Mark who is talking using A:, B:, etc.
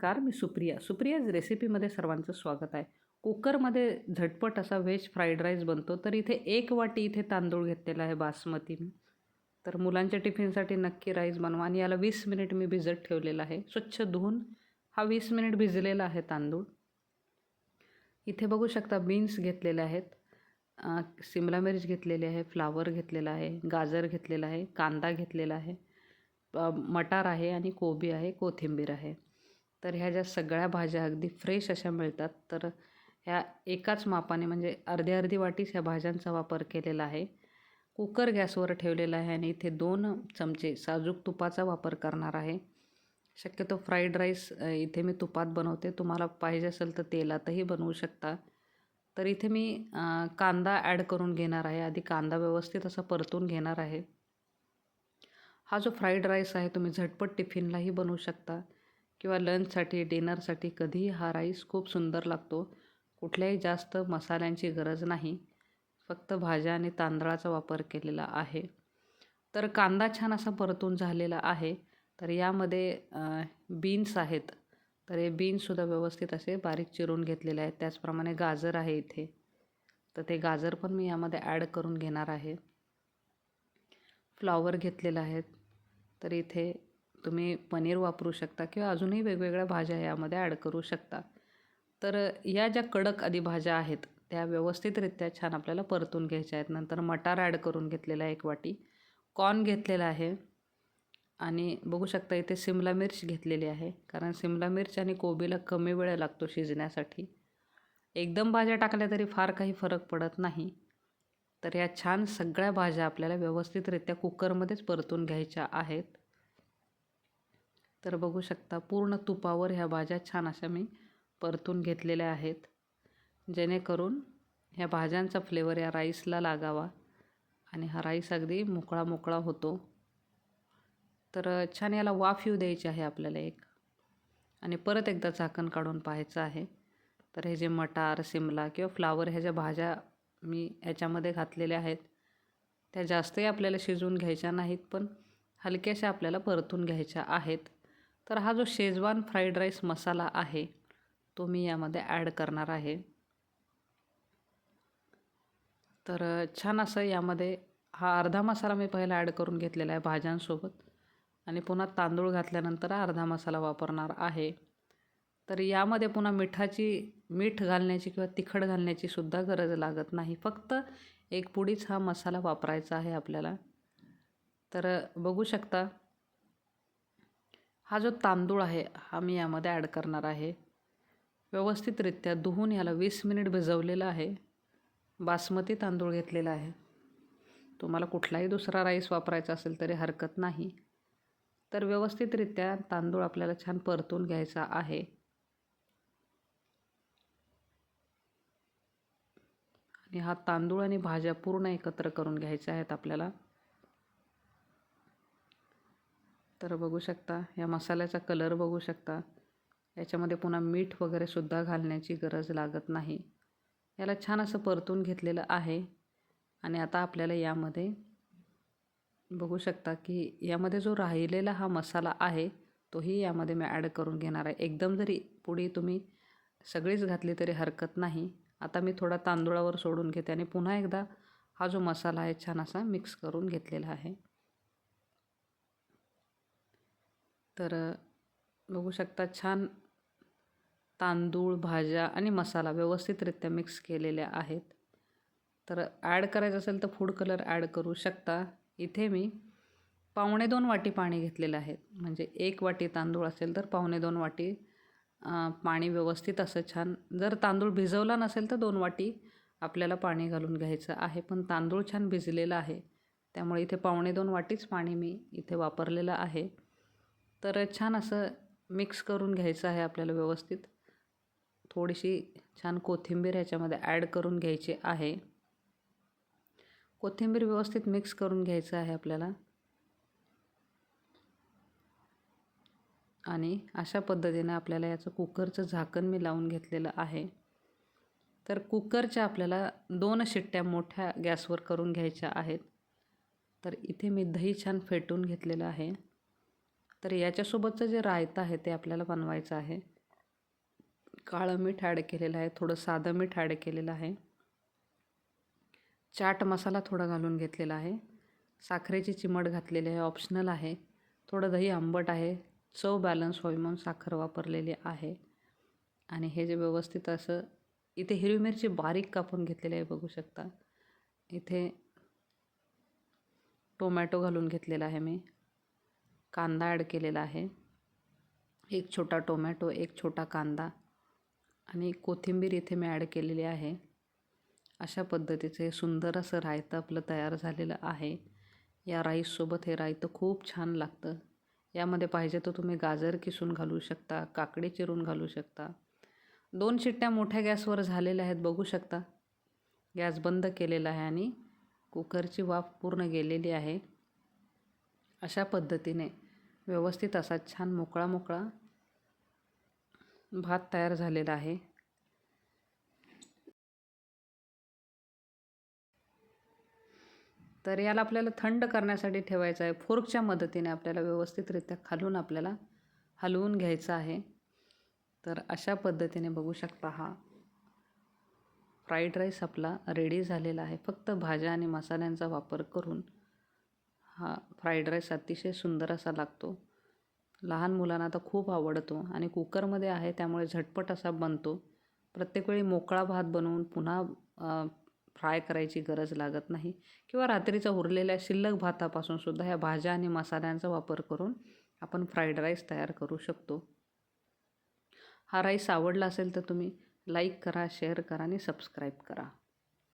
A: नमस्कार मी सुप्रिया. सुप्रियाज रेसिपीमध्ये सर्वांचं स्वागत आहे. कुकरमध्ये झटपट असा व्हेज फ्राईड राईस बनतो तर इथे एक वाटी इथे तांदूळ घेतलेला आहे बासमती मी तर मुलांच्या टिफिनसाठी नक्की राईस बनवा आणि याला वीस मिनिट मी भिजत ठेवलेला आहे. स्वच्छ धुवून हा वीस मिनिट भिजलेला आहे तांदूळ. इथे बघू शकता बीन्स घेतलेले आहेत. सिमला मिर्च घेतलेली आहे फ्लावर घेतलेला आहे गाजर घेतलेला आहे कांदा घेतलेला आहे मटार आहे आणि कोबी आहे कोथिंबीर आहे. तर ह्या ज्या सगळ्या भाज्या अगदी फ्रेश अशा मिळतात तर ह्या एकाच मापाने म्हणजे अर्धी अर्धी वाटीच ह्या भाज्यांचा वापर केलेला आहे. कुकर गॅसवर ठेवलेला आहे आणि इथे दोन चमचे साजूक तुपाचा वापर करणार आहे. शक्यतो फ्राईड राईस इथे मी तुपात बनवते. तुम्हाला पाहिजे असेल तर तेलातही बनवू शकता. तर इथे मी कांदा ॲड करून घेणार आहे. आधी कांदा व्यवस्थित असा परतून घेणार आहे. हा जो फ्राईड राईस आहे तुम्ही झटपट टिफिनलाही बनवू शकता. किंवा लंचसाठी डिनरसाठी कधीही हा राईस खूप सुंदर लागतो. कुठल्याही जास्त मसाल्यांची गरज नाही. फक्त भाज्या आणि तांदळाचा वापर केलेला आहे. तर कांदा छान असा परतून झालेला आहे. तर यामध्ये बीन्स आहेत. तर हे बीन्ससुद्धा व्यवस्थित असे बारीक चिरून घेतलेले आहेत. त्याचप्रमाणे गाजर आहे इथे. तर ते गाजर पण मी यामध्ये ॲड करून घेणार आहे. फ्लॉवर घेतलेलं आहेत. तर इथे तुम्ही पनीर वापरू शकता किंवा अजूनही वेगवेगळ्या भाज्या यामध्ये ॲड करू शकता. तर या ज्या कडक आधी भाज्या आहेत त्या व्यवस्थितरित्या छान आपल्याला परतून घ्यायच्या आहेत. नंतर मटार ॲड करून घेतलेला आहे एक वाटी कॉर्न घेतलेला आहे आणि बघू शकता इथे सिमला मिर्च घेतलेली आहे. कारण सिमला मिर्च आणि कोबीला कमी वेळ लागतो शिजण्यासाठी. एकदम भाज्या टाकल्या तरी फार काही फरक पडत नाही. तर या छान सगळ्या भाज्या आपल्याला व्यवस्थितरित्या कुकरमध्येच परतून घ्यायच्या आहेत. तर बघू शकता पूर्ण तुपावर ह्या भाज्या छान अशा मी परतून घेतलेल्या आहेत. जेणेकरून ह्या भाज्यांचा फ्लेवर या राईसला लागावा आणि हा राईस अगदी मोकळा मोकळा होतो. तर छान याला वाफ येऊ द्यायची आहे आपल्याला एक. आणि परत एकदा झाकण काढून पाहायचं आहे. तर हे जे मटार सिमला किंवा फ्लावर ह्या ज्या भाज्या मी याच्यामध्ये घातलेल्या आहेत त्या जास्तही आपल्याला शिजवून घ्यायच्या नाहीत पण हलक्याशा आपल्याला परतून घ्यायच्या आहेत. तर हा जो शेजवान फ्राईड राईस मसाला आहे तो मी यामध्ये ॲड करणार आहे. तर छान असं यामध्ये हा अर्धा मसाला मी पहिला ॲड करून घेतलेला आहे भाज्यांसोबत आणि पुन्हा तांदूळ घातल्यानंतर अर्धा मसाला वापरणार आहे. तर यामध्ये पुन्हा मिठाची मीठ घालण्याची किंवा तिखट घालण्याची सुद्धा गरज लागत नाही. फक्त एक पुडीच हा मसाला वापरायचा आहे आपल्याला. तर बघू शकता हा जो तांदूळ आहे हा मी यामध्ये ॲड करणार आहे. व्यवस्थितरित्या धुवून याला वीस मिनिट भिजवलेलं आहे. बासमती तांदूळ घेतलेला आहे. तुम्हाला कुठलाही दुसरा राईस वापरायचा असेल तरी हरकत नाही. तर व्यवस्थितरित्या तांदूळ आपल्याला छान परतून घ्यायचा आहे. आणि हा तांदूळ आणि भाज्या पूर्ण एकत्र करून घ्यायच्या आहेत आपल्याला. तर बघू शकता. या मसाल्याचा कलर बघू शकता. याच्यामध्ये पुन्हा मीठ वगैरेसुद्धा घालण्याची गरज लागत नाही. याला छान असं परतून घेतलेलं आहे. आणि आता आपल्याला यामध्ये बघू शकता की यामध्ये जो राहिलेला हा मसाला आहे तोही यामध्ये मी ॲड करून घेणार आहे. एकदम जरी पुढे तुम्ही सगळीच घातली तरी हरकत नाही. आता मी थोडा तांदूळावर सोडून घेते आणि पुन्हा एकदा हा जो मसाला आहे छान असा मिक्स करून घेतलेला आहे. तर बघू शकता छान तांदूळ भाज्या आणि मसाला व्यवस्थितरित्या मिक्स केलेल्या आहेत. तर ॲड करायचं असेल तर फूड कलर ॲड करू शकता. इथे मी पावणे दोन वाटी पाणी घेतलेलं आहे. म्हणजे एक वाटी तांदूळ असेल तर पावणे दोन वाटी पाणी व्यवस्थित असं छान. जर तांदूळ भिजवला नसेल तर दोन वाटी आपल्याला पाणी घालून घ्यायचं आहे. पण तांदूळ छान भिजलेला आहे. त्यामुळे इथे पावणे दोन वाटीच पाणी मी इथे वापरलेलं आहे. तर छान असं मिक्स करून घ्यायचं आहे आपल्याला व्यवस्थित. थोडीशी छान कोथिंबीर ह्याच्यामध्ये ॲड करून घ्यायची आहे. कोथिंबीर व्यवस्थित मिक्स करून घ्यायचं आहे आपल्याला. आणि अशा पद्धतीने आपल्याला याचं कुकरचं झाकण मी लावून घेतलेलं आहे. तर कुकरच्या आपल्याला दोन शिट्ट्या मोठ्या गॅसवर करून घ्यायच्या आहेत. तर इथे मी दही छान फेटून घेतलेलं आहे. तर याच्यासोबतचं जे रायता आहे ते आपल्याला बनवायचं आहे. काळं मीठ ॲड केलेलं आहे थोडं साधं मीठ ॲड केलेलं आहे. चाट मसाला थोडा घालून घेतलेला आहे. साखरेची चिमट घातलेली आहे ऑप्शनल आहे. थोडं दही आंबट आहे. चव बॅलन्स व्हावी म्हणून साखर वापरलेली आहे. आणि हे जे व्यवस्थित असं इथे हिरवी मिरची बारीक कापून घेतलेली आहे बघू शकता. इथे टोमॅटो घालून घेतलेला आहे मी. कांदा ॲड केलेला आहे. एक छोटा टोमॅटो एक छोटा कांदा आणि कोथिंबीर इथे मी ॲड केलेली आहे. अशा पद्धतीचं हे सुंदर असं रायतं आपलं तयार झालेलं आहे. या राईससोबत हे रायतं खूप छान लागतं. यामध्ये पाहिजे तर तुम्ही गाजर किसून घालू शकता काकडी चिरून घालू शकता. दोन शिट्ट्या मोठ्या गॅसवर झालेल्या आहेत बघू शकता. गॅस बंद केलेला आहे आणि कुकरची वाफ पूर्ण गेलेली आहे. अशा पद्धतीने व्यवस्थित असा छान मोकळा मोकळा भात तयार झालेला आहे. तर याला आपल्याला थंड करण्यासाठी ठेवायचं आहे. फोर्कच्या मदतीने आपल्याला व्यवस्थितरित्या खालून आपल्याला हलवून घ्यायचं आहे. तर अशा पद्धतीने बघू शकता हा फ्राईड राईस आपला रेडी झालेला आहे. फक्त भाज्या आणि मसाल्यांचा वापर करून हा फ्राईड राईस अतिशय सुंदर असा लागतो. लहान मुलांना तर खूप आवडतो आणि कुकरमध्ये आहे त्यामुळे झटपट असा बनतो. प्रत्येक वेळी मोकळा भात बनवून पुन्हा फ्राय करायची गरज लागत नाही. किंवा रात्रीचा उरलेल्या शिल्लक भातापासून सुद्धा ह्या भाज्या आणि मसाल्यांचा वापर करून आपण फ्राईड राईस तयार करू शकतो. हा राईस आवडला असेल तर तुम्ही लाईक करा शेअर करा आणि सबस्क्राईब करा.